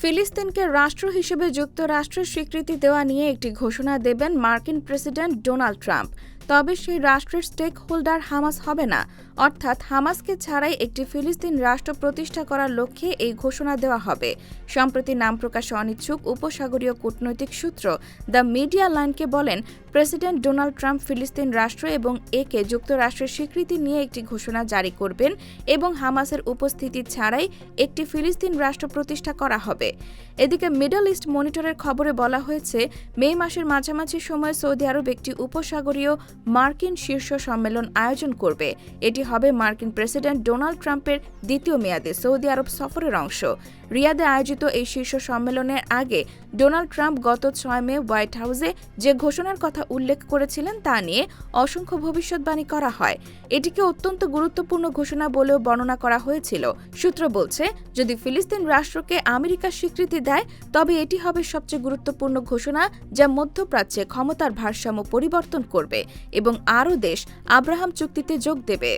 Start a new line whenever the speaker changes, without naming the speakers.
ফিলিস্তিনকে রাষ্ট্র হিসেবে যুক্তরাষ্ট্রের স্বীকৃতি দেওয়া নিয়ে একটি ঘোষণা দেবেন মার্কিন প্রেসিডেন্ট ডোনাল্ড ট্রাম্প। তবে সেই রাষ্ট্রের স্টেক হোল্ডার হামাস হবে না। অর্থাৎ হামাসকে ছাড়াই একটি ফিলিস্তিন রাষ্ট্র প্রতিষ্ঠা করার লক্ষ্যে এই ঘোষণা দেওয়া হবে। সম্প্রতি নাম প্রকাশে অনিচ্ছুক উপসাগরীয় কূটনৈতিক সূত্র দ্য মিডিয়া লাইনকে বলেন, প্রেসিডেন্ট ডোনাল্ড ট্রাম্প ফিলিস্তিন রাষ্ট্র এবং একে যুক্তরাষ্ট্রের স্বীকৃতি নিয়ে একটি ঘোষণা জারি করবেন এবং হামাসের উপস্থিতি ছাড়াই একটি ফিলিস্তিন রাষ্ট্র প্রতিষ্ঠা করা হবে। এদিকে মিডল ইস্ট মনিটরের খবরে বলা হয়েছে, মে মাসের মাঝামাঝি সময়ে সৌদি আরব একটি উপসাগরীয় মার্কিন শীর্ষ সম্মেলন আয়োজন করবে। এটি হবে মার্কিন প্রেসিডেন্ট ডোনাল্ড ট্রাম্পের দ্বিতীয় মেয়াদে সৌদি আরব সফরের অংশ। রিয়াদে আয়োজিত এই শীর্ষ সম্মেলনের আগে ডোনাল্ড ট্রাম্প গত ছয় মে হোয়াইট হাউসে যে ঘোষণার কথা উল্লেখ করেছিলেন তা নিয়ে অসংখ্য ভবিষ্যৎবাণী করা হয়। এটিকে অত্যন্ত গুরুত্বপূর্ণ ঘোষণা বলেও বর্ণনা করা হয়েছিল। সূত্র বলছে, যদি ফিলিস্তিন রাষ্ট্রকে আমেরিকা স্বীকৃতি দেয়, তবে এটি হবে সবচেয়ে গুরুত্বপূর্ণ ঘোষণা যা মধ্যপ্রাচ্যে ক্ষমতার ভারসাম্য পরিবর্তন করবে। এবং আরও দেশ আব্রাহাম চুক্তিতে যোগ দেবে।